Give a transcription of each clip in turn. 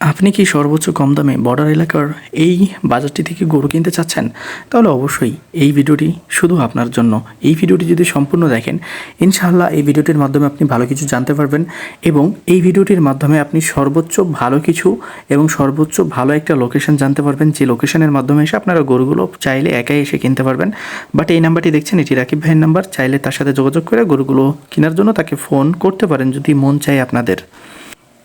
আপনি কি সর্বোচ্চ কম দামে বর্ডার এলাকার এই বাজারটি থেকে গরু কিনতে চাচ্ছেন? তাহলে অবশ্যই এই ভিডিওটি শুধু আপনার জন্য। এই ভিডিওটি যদি সম্পূর্ণ দেখেন, ইনশাআল্লাহ এই ভিডিওটির মাধ্যমে আপনি ভালো কিছু জানতে পারবেন এবং এই ভিডিওটির মাধ্যমে আপনি সর্বোচ্চ ভালো কিছু এবং সর্বোচ্চ ভালো একটা লোকেশন জানতে পারবেন। যে লোকেশনের মাধ্যমে এসে আপনারা গরুগুলো চাইলে একাই এসে কিনতে পারবেন। বাট এই নাম্বারটি দেখছেন, এটি রাকিব ভাইয়ের নাম্বার। চাইলে তার সাথে যোগাযোগ করে গরুগুলো কেনার জন্য তাকে ফোন করতে পারেন যদি মন চায় আপনাদের।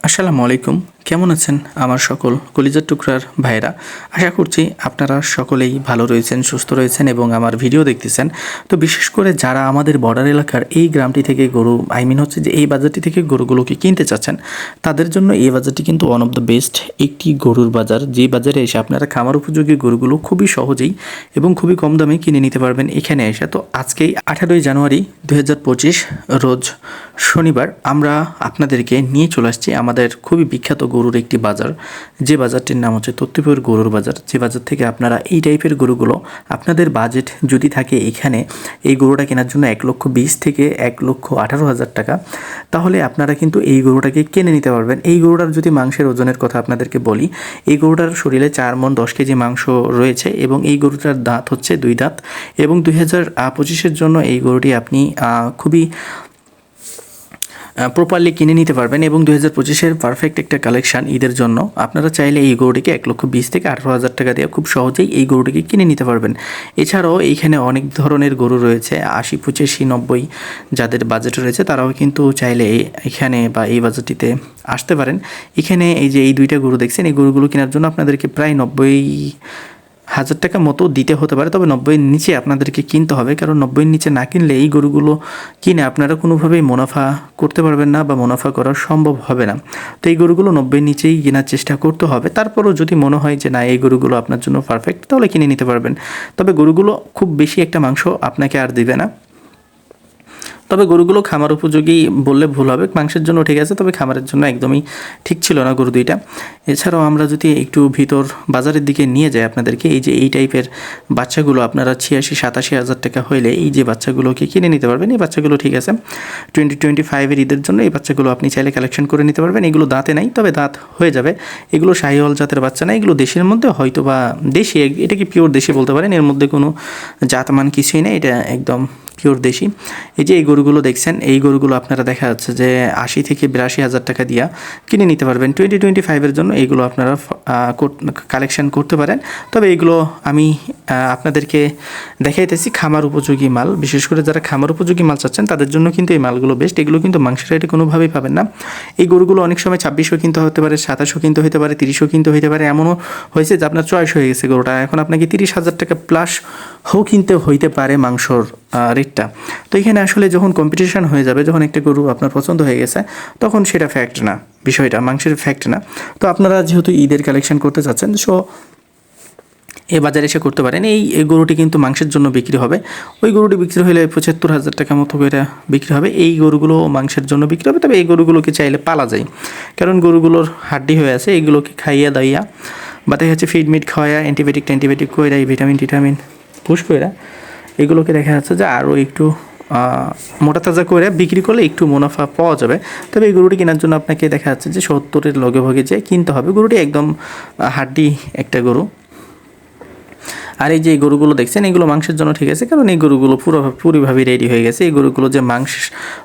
আসসালামু আলাইকুম। কেমন আছেন আমার সকল কলিজার টুকরার ভাইরা আশা করছি আপনারা সকলেই ভালো রয়েছেন, সুস্থ রয়েছেন এবং আমার ভিডিও দেখতেছেন। তো বিশেষ করে যারা আমাদের বর্ডার এলাকার এই গ্রামটি থেকে গরু আই মিন হচ্ছে যে এই বাজারটি থেকে গরুগুলোকে কিনতে চাচ্ছেন, তাদের জন্য এই বাজারটি কিন্তু ওয়ান অফ দ্য বেস্ট একটি গরুর বাজার। যে বাজারে এসে আপনারা খামার উপযোগী গরুগুলো খুবই সহজেই এবং খুবই কম দামে কিনে নিতে পারবেন এখানে এসে। তো আজকেই আঠারোই জানুয়ারি দু হাজার পঁচিশ রোজ শনিবার আমরা আপনাদেরকে নিয়ে চলে আসছি আমাদের খুবই বিখ্যাত গরুর একটি বাজার। যে বাজারটির নাম হচ্ছে তত্ত্বপুর গরুর বাজার। যে বাজার থেকে আপনারা এই টাইপের গরুগুলো আপনাদের বাজেট যদি থাকে এখানে, এই গরুটা কেনার জন্য এক লক্ষ বিশ থেকে এক লক্ষ আঠারো হাজার টাকা। তাহলে আপনারা কিন্তু এই গরুটাকে কিনে নিতে পারবেন। এই গরুটার যদি মাংসের ওজনের কথা আপনাদেরকে বলি, এই গরুটার শরীরে চার মন দশ কেজি মাংস রয়েছে এবং এই গরুটার দাঁত হচ্ছে দুই দাঁত এবং দুই হাজার পঁচিশের জন্য এই গরুটি আপনি খুবই প্রপারলি কিনে নিতে পারবেন এবং দু হাজার পঁচিশের পারফেক্ট একটা কালেকশান ঈদের জন্য। আপনারা চাইলে এই গরুটিকে এক লক্ষ বিশ থেকে আঠারো হাজার টাকা দিয়ে খুব সহজেই এই গরুটিকে কিনে নিতে পারবেন। এছাড়াও এইখানে অনেক ধরনের গরু রয়েছে, আশি, পঁচাশি, নব্বই যাদের বাজেট রয়েছে, তারাও কিন্তু চাইলে এখানে বা এই বাজেটটিতে আসতে পারেন। এখানে এই যে এই দুইটা গরু দেখছেন, এই গরুগুলো কেনার জন্য আপনাদেরকে প্রায় নব্বই হাজার টাকা মতো দিতে হতে পারে, তবে নব্বইয়ের নিচে আপনাদেরকে কিনতে হবে, কারণ নব্বইয়ের নিচে না কিনলে এই গরুগুলো কিনে আপনারা কোনোভাবেই মুনাফা করতে পারবেন না বা মুনাফা করা সম্ভব হবে না। তো এই গরুগুলো নব্বইয়ের নিচেই কেনার চেষ্টা করতে হবে। তারপরও যদি মনে হয় যে না, এই গরুগুলো আপনার জন্য পারফেক্ট তাহলে কিনে নিতে পারবেন। তবে গরুগুলো খুব বেশি একটা মাংস আপনাকে আর দিবে না। তবে গরুগুলো খামার উপযোগী বললে ভুল হবে। মাংসের জন্য ঠিক আছে, তবে খামারের জন্য একদমই ঠিক ছিল না গরু দুইটা। এছাড়াও আমরা যদি একটু ভিতর বাজারের দিকে নিয়ে যাই আপনাদেরকে, এই যে এই টাইপের বাচ্চাগুলো আপনারা ছিয়াশি, সাতাশি হাজার টাকা হইলে এই যে বাচ্চাগুলোকে কিনে নিতে পারবেন। এই বাচ্চাগুলো ঠিক আছে টোয়েন্টি টোয়েন্টি ফাইভের ঈদের জন্য এই বাচ্চাগুলো আপনি চাইলে কালেকশন করে নিতে পারবেন। এগুলো দাঁতে নাই, তবে দাঁত হয়ে যাবে। এগুলো শাহিওয়াল জাতের বাচ্চা না, এগুলো দেশের মধ্যে হয়তো বা দেশি, এটা কি পিওর দেশি বলতে পারেন? এর মধ্যে কোনো জাতমান কিছুই নেই, এটা একদম পিওর দেশি। এই যে এই গরুগুলো দেখছেন এই গরুগুলো আপনারা দেখা যাচ্ছে যে আশি থেকে বিরাশি হাজার টাকা দিয়া কিনে নিতে পারবেন। টোয়েন্টি টোয়েন্টি ফাইভের জন্য এইগুলো আপনারা কালেকশন করতে পারেন। তবে এইগুলো আমি আপনাদেরকে দেখাইতেছি খামার উপযোগী মাল। বিশেষ করে যারা খামার উপযোগী মাল চাচ্ছেন তাদের জন্য কিন্তু এই মালগুলো বেস্ট এগুলো কিন্তু মাংসের রেটে কোনোভাবেই পাবেন না। এই গরুগুলো অনেক সময় ছাব্বিশশো কিনতে হতে পারে সাতাশশো কিনতে হতে পারে তিরিশও কিনতে হতে পারে এমনও হয়েছে যে আপনার চয়েস হয়ে গেছে গরুটা। এখন আপনাকে তিরিশ হাজার টাকা প্লাস হও কিনতে হইতে পারে মাংসর আহ, রেটটা তো এখানে আসলে যখন কম্পিটিশন হয়ে যাবে, যখন একটা গরু আপনার পছন্দ হয়ে গেছে, তখন সেটা ফ্যাক্ট না, বিষয়টা, মাংসের ফ্যাক্ট না। তো আপনারা যেহেতু ঈদের কালেকশন করতে চাচ্ছেন সো এ বাজারে এসে করতে পারেন। এই গরুটি কিন্তু মাংসের জন্য বিক্রি হবে। ওই গরুটি বিক্রি হলে পঁচাত্তর হাজার টাকা মতো করে বিক্রি হবে। এই গরুগুলো মাংসের জন্য বিক্রি হবে, তবে এই গরুগুলোকে চাইলে পালা যায়। কারণ গরুগুলোর হাড্ডি হয়ে আছে এইগুলোকে খাইয়া দাইয়া, বা দেখা যাচ্ছে ফিড মিট খাওয়াইয়া অ্যান্টিবায়োটিক অ্যান্টিবায়োটিক কইরা, এই ভিটামিন টিটামিন, পুষ কইরা এগুলোকে দেখা যাচ্ছে যে আরও একটু মোটা তাজা করে বিক্রি করলে একটু মুনাফা পাওয়া যাবে। তবে এই গরুটি কেনার জন্য আপনাকে দেখা যাচ্ছে যে সত্তরের লগে ভগে যে কিনতে হবে। গরুটি একদম হাড্ডি একটা গরু। আর এই যে গরুগুলো দেখছেন, এগুলো মাংসের জন্য ঠিক আছে, কারণ এই গরুগুলো পুরো পুরোভাবে রেডি হয়ে গেছে। এই গরুগুলো যে মাংস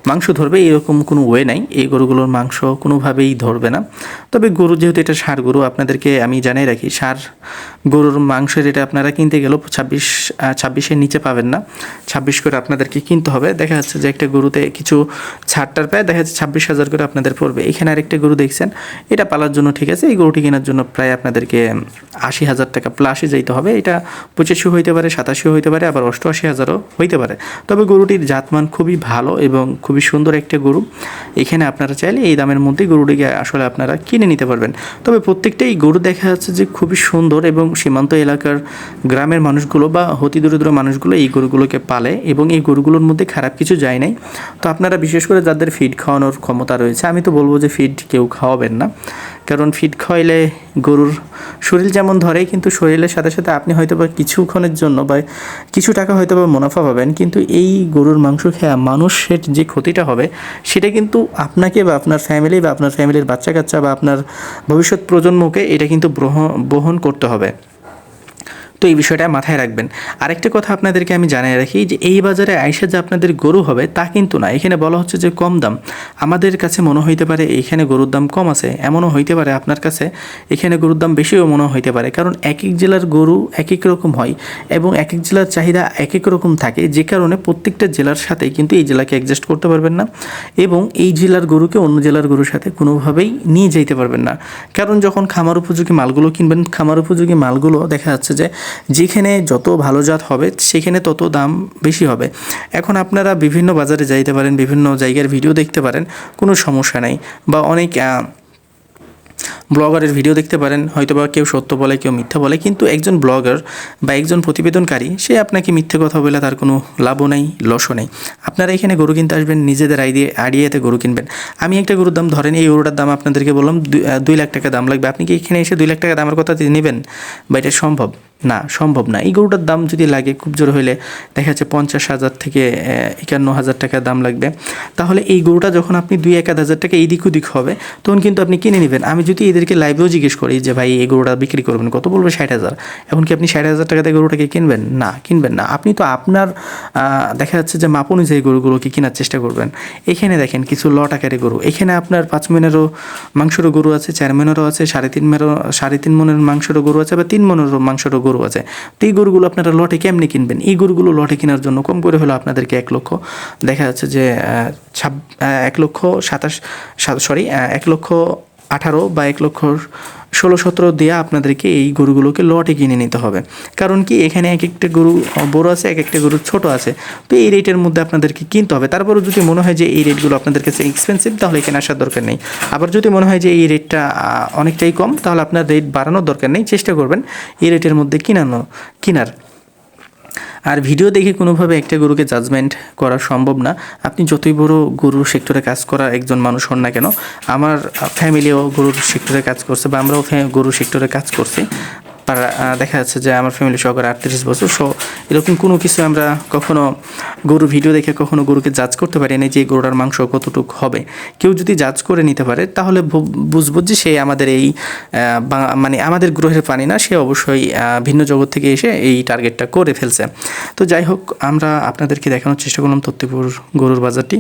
মাংস ধরবে এরকম কোনো ওয়ে নাই। এই গরুগুলোর মাংস কোনোভাবেই ধরবে না। তবে গরু যেহেতু এটা সার গরু, আপনাদেরকে আমি জানাই রাখি, সার গরুর মাংসের এটা আপনারা কিনতে গেলেও ছাব্বিশ ছাব্বিশের নিচে পাবেন না। ছাব্বিশ করে আপনাদেরকে কিনতে হবে। দেখা যাচ্ছে যে একটা গরুতে কিছু ছাড়টার পায় দেখা যাচ্ছে ছাব্বিশ হাজার করে আপনাদের পড়বে। এখানে আরেকটা গরু দেখছেন, এটা পালার জন্য ঠিক আছে, এই গরুটি কেনার জন্য প্রায় আপনাদেরকে আশি হাজার টাকা প্লাসে যাইতে হবে। এটা পঁচাশি হইতে পারে সাতাশি হইতে পারে, আবার অষ্টআশি হাজারও হইতে পারে। তবে গরুটির জাতমান খুবই ভালো এবং খুবই সুন্দর একটা গরু। এখানে আপনারা চাইলে এই দামের মধ্যেই গরুটিকে আসলে আপনারা কিনে নিতে পারবেন। তবে প্রত্যেকটাই গরু দেখা যাচ্ছে যে খুবই সুন্দর এবং সীমান্ত এলাকার গ্রামের মানুষগুলো বা অতি দরিদ্র মানুষগুলো এই গরুগুলোকে পালে এবং এই গরুগুলোর মধ্যে খারাপ কিছু যায় নাই। তো আপনারা বিশেষ করে যাদের ফিড খাওয়ানোর ক্ষমতা রয়েছে, আমি তো বলব যে ফিড কেউ খাওয়াবেন না। কারণ ফিড খাওয়াইলে গরুর শরীর যেমন ধরে, কিন্তু শরীরের সাথে সাথে আপনি হয়তো কিছুক্ষণের জন্য বা কিছু টাকা হয়তো বা মুনাফা পাবেন, কিন্তু এই গরুর মাংস খেয়া মানুষের যে ক্ষতিটা হবে, সেটা কিন্তু আপনাকে বা আপনার ফ্যামিলি বা আপনার ফ্যামিলির বাচ্চা কাচ্চা বা আপনার ভবিষ্যৎ প্রজন্মকে এটা কিন্তু বহন করতে হবে। তো এই বিষয়টা মাথায় রাখবেন। আরেকটা কথা আপনাদেরকে আমি জানিয়ে রাখি যে এই বাজারে আইসা যে আপনাদের গরু হবে তা কিন্তু না। এখানে বলা হচ্ছে যে কম দাম। আমাদের কাছে মনে হইতে পারে এখানে গরুর দাম কম আছে, এমনও হইতে পারে আপনার কাছে এখানে গরুর দাম বেশিও মনে হইতে পারে। কারণ এক এক জেলার গরু এক এক রকম হয় এবং এক এক জেলার চাহিদা এক এক রকম থাকে। যে কারণে প্রত্যেকটা জেলার সাথে কিন্তু এই জেলাকে অ্যাডজাস্ট করতে পারবেন না এবং এই জেলার গরুকে অন্য জেলার গরুর সাথে কোনোভাবেই নিয়ে যেতে পারবেন না। কারণ যখন খামার উপযোগী মালগুলো কিনবেন, খামার উপযোগী মালগুলো দেখা যাচ্ছে যে যেখানে যত ভালো জাত হবে, সেখানে তত দাম বেশি হবে। এখন আপনারা বিভিন্ন বাজারে যাইতে পারেন, বিভিন্ন জায়গার ভিডিও দেখতে পারেন, কোনো সমস্যা নেই। বা অনেক ব্লগারের ভিডিও দেখতে পারেন হয়তো বা কেউ সত্য বলে, কেউ মিথ্যা বলে, কিন্তু একজন ব্লগার বা একজন প্রতিবেদনকারী, সে আপনাকে মিথ্যে কথা বলে তার কোনো লাভও নেই, লসও নেই। আপনারা এখানে গরু কিনতে আসবেন, নিজেদের আইডিয়া আইডিয়াতে গরু কিনবেন। আমি একটা গরুর দাম ধরেন, এই গরুটার দাম আপনাদেরকে বললাম, দুই- লাখ টাকা দাম লাগবে। আপনি কি এখানে এসে দুই লাখ টাকা দামের কথা নেবেন? বা এটা সম্ভব? না সম্ভব না। এই গরুটার দাম যদি লাগে, খুব জোর হলে দেখা যাচ্ছে পঞ্চাশ হাজার থেকে একান্ন হাজার টাকা দাম লাগবে। তাহলে এই গরুটা যখন আপনি দুই এক হাজার টাকা এদিক ওদিক হবে, তখন কিন্তু আপনি কিনে নেবেন। আমি যদি এদেরকে লাইভেও জিজ্ঞেস করি যে, ভাই, এই গরুটা বিক্রি করবেন কত? বলবে ষাট হাজার। এখন কি আপনি ষাট হাজার টাকাতে গরুটাকে কিনবেন? না কিনবেন না। আপনি তো আপনার দেখা যাচ্ছে যে মাপ অনুযায়ী গরুগুলোকে কেনার চেষ্টা করবেন। এখানে দেখেন কিছু লট আকারে গরু। এখানে আপনার পাঁচ মনেরও মাংসেরও গরু আছে, চার মনেরও আছে, সাড়ে তিন মেরও সাড়ে তিন মনের মাংসেরও গরু আছে বা তিন মনেরও মাংসেরও গরু আছে। তো এই গরুগুলো আপনারা লটে কেমনি কিনবেন? এই গরুগুলো লটে কেনার জন্য কম করে হলো আপনাদেরকে এক লক্ষ, দেখা যাচ্ছে যে ছাব এক লক্ষ সাতাশ সরি এক লক্ষ আঠারো বা এক লক্ষ ষোলো সতেরো দিয়ে আপনাদেরকে এই গরুগুলোকে লটে কিনে নিতে হবে। কারণ কি এখানে এক একটা গরু বড় আছে, এক একটা গরু ছোট আছে। তো এই রেটের মধ্যে আপনাদেরকে কিনতে হবে। তারপরেও যদি মনে হয় যে এই রেটগুলো আপনাদের কাছে এক্সপেন্সিভ তাহলে এখানে আসার দরকার নেই। আবার যদি মনে হয় যে এই রেটটা অনেকটাই কম, তাহলে আপনার রেট বাড়ানোর দরকার নেই। চেষ্টা করবেন এই রেটের মধ্যে কিনানো, কিনার। আর ভিডিও দেখে কোনোভাবে একটা গরুকে জাজমেন্ট করা সম্ভব না। আপনি যতই বড় গরুর সেক্টরে কাজ করা একজন মানুষ হন না কেন, আমার ফ্যামিলিও গরুর সেক্টরে কাজ করছে বা আমরাও গরুর সেক্টরে কাজ করছি। আহ, দেখা যাচ্ছে যে আমার ফ্যামিলি সহকারে আটত্রিশ বছর সো এরকম কোনো কিছু আমরা কখনো গরু ভিডিও দেখে কখনো গরুকে জাজ করতে পারি না যে গরুটার মাংস কতটুকু হবে। কেউ যদি জাজ করে নিতে পারে তাহলে বুঝব যে সে আমাদের এই মানে আমাদের গ্রহের পানি না সে অবশ্যই ভিন্ন জগৎ থেকে এসে এই টার্গেটটা করে ফেলছে। তো যাই হোক আমরা আপনাদেরকে দেখানোর চেষ্টা করলাম তত্ত্বপুর গরুর বাজারটি।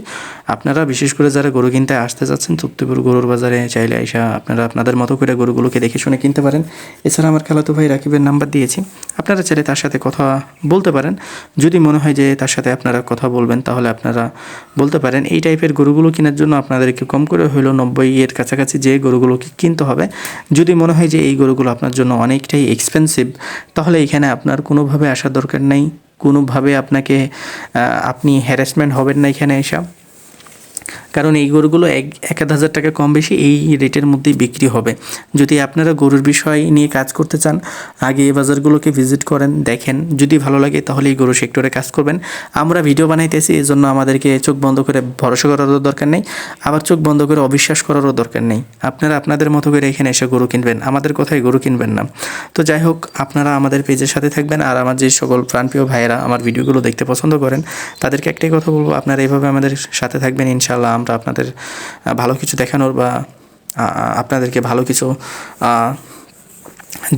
আপনারা বিশেষ করে যারা গরু কিনতে আসতে যাচ্ছেন তত্ত্বপুর গরুর বাজারে চাইলে এসে আপনারা আপনাদের মতো করে গরুগুলোকে দেখে শুনে কিনতে পারেন। এছাড়া আমার খালাতো ভাই রাকিবের নাম্বার দিয়েছি। আপনারা চাইলে তার সাথে কথা বলতে পারেন। যদি মনে হয় যে তার সাথে আপনারা কথা বলবেন, তাহলে আপনারা বলতে পারেন। এই টাইপের গরুগুলো কেনার জন্য আপনাদেরকে কম করে হইল নব্বই এর কাছাকাছি যে গরুগুলোকে কিনতে হবে। যদি মনে হয় যে এই গরুগুলো আপনার জন্য অনেকটাই এক্সপেন্সিভ তাহলে এখানে আপনার কোনোভাবে আসার দরকার নেই। কোনোভাবে আপনাকে আপনি হ্যারাসমেন্ট হবেন না এখানে এসে। কারণ এই গরুগুলো এক এক হাজার টাকা কম বেশি এই রেটের মধ্যেই বিক্রি হবে। যদি আপনারা গরুর বিষয় নিয়ে কাজ করতে চান, আগে এই বাজারগুলোকে ভিজিট করেন, দেখেন। যদি ভালো লাগে, তাহলে এই গরু সেক্টরে কাজ করবেন। আমরা ভিডিও বানাইতেছি এই জন্য আমাদেরকে চোখ বন্ধ করে ভরসা করারও দরকার নেই, আবার চোখ বন্ধ করে অবিশ্বাস করারও দরকার নেই। আপনারা আপনাদের মতো করে এখানে এসে গরু কিনবেন, আমাদের কথাই গরু কিনবেন না। তো যাই হোক, আপনারা আমাদের পেজের সাথে থাকবেন, আর আমার যে সকল প্রাণপ্রিয় ভাইয়েরা আমার ভিডিওগুলো দেখতে পছন্দ করেন, তাদেরকে একটাই কথা বলব, আপনারা এইভাবে আমাদের সাথে থাকবেন ইনশাল্লাহ আমরা আপনাদের ভালো কিছু দেখানোর বা আপনাদেরকে ভালো কিছু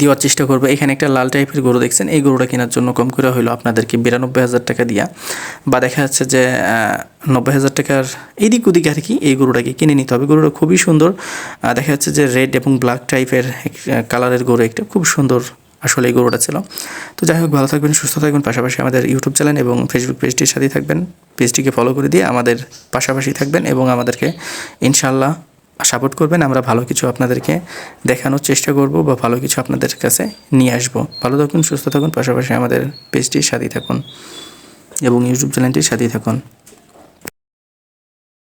দেওয়ার চেষ্টা করব। এখানে একটা লাল টাইপের গরু দেখছেন। এই গরুটা কেনার জন্য কম করে হইল আপনাদেরকে বিরানব্বই হাজার টাকা দিয়া। বা দেখা যাচ্ছে যে নব্বই হাজার টাকার এদিক ওদিক আর কি এই গরুটাকে কিনে নিতে হবে। গরুটা খুবই সুন্দর। দেখা যাচ্ছে যে রেড এবং ব্ল্যাক টাইপের কালারের গরু একটা। খুব সুন্দর আসলে এই গরুটা ছিল। তো যাই হোক, ভালো থাকবেন, সুস্থ থাকবেন। পাশাপাশি আমাদের ইউটিউব চ্যানেল এবং ফেসবুক পেজটির সাথেই থাকবেন। পেজটিকে ফলো করে দিয়ে আমাদের পাশাপাশি থাকবেন এবং আমাদেরকে ইনশাল্লাহ সাপোর্ট করবেন। আমরা ভালো কিছু আপনাদেরকে দেখানোর চেষ্টা করব বা ভালো কিছু আপনাদের কাছে নিয়ে আসব। ভালো থাকুন, সুস্থ থাকুন। পাশাপাশি আমাদের পেজটির সাথেই থাকুন এবং ইউটিউব চ্যানেলটির সাথেই থাকুন।